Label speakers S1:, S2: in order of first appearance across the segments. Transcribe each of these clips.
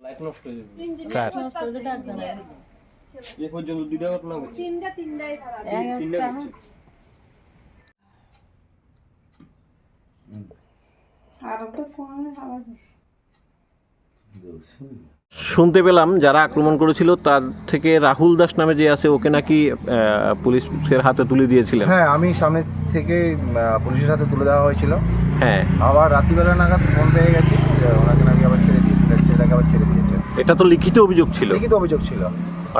S1: Light নষ্ট হয়ে যাবে। এ পর্যন্ত দুইটা ঘটনা ঘটছে
S2: তিনটা তিনটাই
S1: তিনটা
S2: আর তো ফোন আবার
S3: শুনতে পেলাম যারা আক্রমণ করেছিল তার থেকে রাহুল দাস নামে যে আছে ওকে নাকি পুলিশের হাতে তুলে দিয়েছিলেন?
S4: হ্যাঁ আমি সামনে থেকে পুলিশের হাতে তুলে দেওয়া হয়েছিল।
S3: হ্যাঁ।
S4: আবার রাত্রিবেলা নাগাদ ফোন পেয়ে গেছি ওনাকে নাকি আবার ছেড়ে দিয়েছিল ছেলেটাকে আবার ছেড়ে দিয়েছে।
S3: এটা তো লিখিত অভিযোগ ছিল।
S4: লিখিত অভিযোগ ছিল।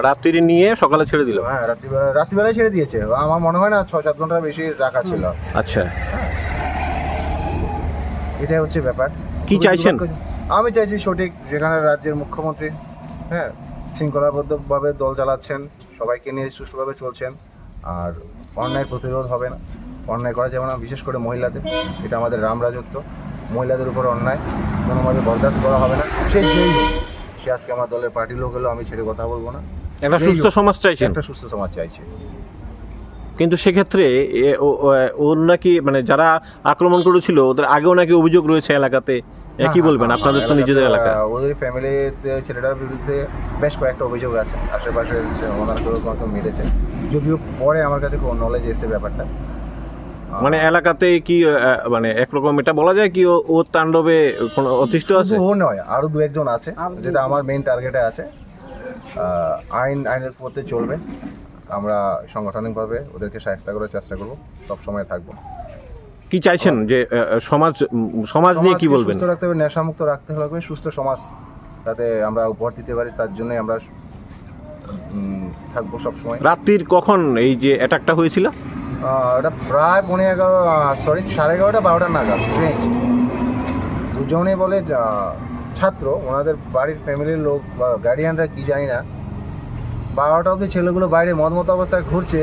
S3: রাত্রি নিয়ে সকালে ছেড়ে দিল?
S4: হ্যাঁ রাত্রিবেলা রাত্রিবেলায় ছেড়ে দিয়েছে। আমার মনে হয় না ছ সাত ঘণ্টার বেশি রাখা ছিল।
S3: আচ্ছা।
S4: এটাই হচ্ছে ব্যাপার।
S3: কি চাইছেন?
S4: আমি চাইছি সঠিক যেখানে রাজ্যের মুখ্যমন্ত্রী হ্যাঁ শৃঙ্খলাবদ্ধভাবে দল চালাচ্ছেন সবাইকে নিয়ে সুষ্ঠুভাবে চলছেন আর অন্যায় প্রতিরোধ হবে না। অন্যায় করা যাবে না বিশেষ করে মহিলাদের। এটা আমাদের রাম রাজত্ব। মহিলাদের উপর অন্যায় কোনোভাবে বরদাস্ত করা হবে না। সে যেই সে আজকে আমার দলের পার্টির লোক হলেও আমি ছেড়ে কথা বলব না।
S3: একটা সুস্থ সমাজ চাইছে
S4: একটা সুস্থ সমাজ চাইছে।
S3: কিন্তু সেক্ষেত্রে ওর নাকি মানে যারা আক্রমণ করেছিল ওদের আগেও নাকি অভিযোগ রয়েছে এলাকাতে? কি বলবেন? আপনাদের তো নিজেদের এলাকা।
S4: ওদের ফ্যামিলিতে ছেলেটার বিরুদ্ধে বেশ কয়েকটা অভিযোগ আছে। আশেপাশে যে ওনার কেউ কাউকে মেরেছে। যদিও পরে আমার কাছে কোনো নলেজ এসে ব্যাপারটা।
S3: মানে এলাকাতে কি মানে একরকম এটা বলা যায় কি ও- ওর তাণ্ডবে কোনো অতিষ্ঠ আছে?
S4: ও নয় আরও দু একজন আছে যেটা আমার মেইন টার্গেটে আছে। আইন আইনের পথে চলবে। আমরা সাংগঠনিকভাবে ওদেরকে সাহায্য করার চেষ্টা করব। সব সময় থাকব।
S3: কি চাইছেন? যে সমাজ সমাজ নিয়ে কি বলবেন?
S4: সুস্থ রাখতে হবে নেশামুক্ত রাখতে হবে সুস্থ সমাজ যাতে আমরা উপহার দিতে পারি তার জন্যই আমরা থাকব সবসময়।
S3: রাত্রির কখন এই যে অ্যাটাকটা হয়েছিল?
S4: ওটা প্রায় পনেরো এগারো সরি সাড়ে এগারোটা বারোটা নাগাদ দুজনে বলে ছাত্র ওনাদের বাড়ির ফ্যামিলির লোক বা গার্ডিয়ানরা কি জানি না। বারোটা অবধি ছেলেগুলো বাইরে মদ অবস্থায় ঘুরছে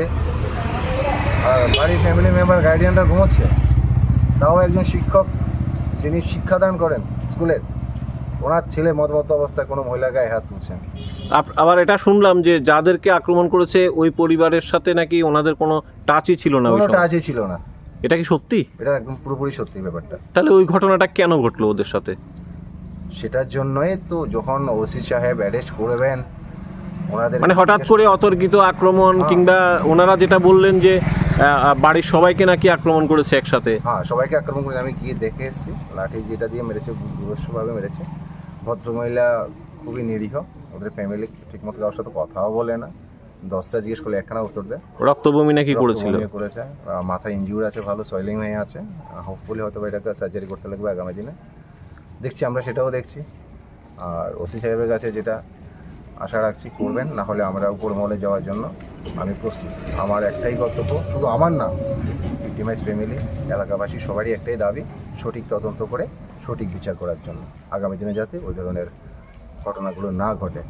S4: আর বাড়ির ফ্যামিলি মেম্বার গার্ডিয়ানরা ঘুমোচ্ছে। তাও একজন শিক্ষক যিনি শিক্ষাদান করেন স্কুলের ওনার ছেলে মদ মতো অবস্থায় কোনো মহিলা গায়ে হাত তুলছেন।
S3: আবার এটা শুনলাম যে যাদেরকে আক্রমণ করেছে ওই পরিবারের সাথে নাকি ওনাদের কোনো টাচই ছিল না
S4: কোনো টাচই ছিল না।
S3: এটা কি সত্যি?
S4: এটা একদম পুরোপুরি সত্যি ব্যাপারটা।
S3: তাহলে ওই ঘটনাটা কেন ঘটলো ওদের সাথে?
S4: সেটার জন্যই তো যখন ওসি সাহেব অ্যারেস্ট করবেন ওনাদের
S3: মানে হঠাৎ করে অতর্কিত আক্রমণ
S4: হ্যাঁ।
S3: কিংবা ওনারা যেটা বললেন যে বাড়ির সবাইকে নাকি আক্রমণ করেছে একসাথে?
S4: হ্যাঁ সবাইকে আক্রমণ করে আমি গিয়ে দেখে এসেছি। লাঠি যেটা দিয়ে মেরেছে দুরস্যভাবে মেরেছে। ভদ্রমহিলা খুবই নিরীহ। ওদের ফ্যামিলি ঠিকমতো কারোর সাথে কথাও বলে না। দশটা জিজ্ঞেস করলে একখানা উত্তর দেয়।
S3: রক্তবমি নাকি করেছিল?
S4: করেছে। মাথা ইনজিউর আছে ভালো সয়েলিং হয়ে আছে। হোপফুলি হয়তো বা এটাকে সার্জারি করতে লাগবে আগামী দিনে। দেখছি আমরা সেটাও দেখছি। আর ওসি সাহেবের কাছে যেটা আশা রাখছি করবেন না হলে আমরা উপর মহলে যাওয়ার জন্য। আমি প্রস্তুত। আমার একটাই কর্তব্য শুধু আমার না ভিক্টিমাইজ ফ্যামিলি এলাকাবাসী, সবারই একটাই দাবি, সঠিক তদন্ত করে সঠিক বিচার করার জন্য। আগামী দিনে যাতে ওই ধরনের ঘটনাগুলো না ঘটে।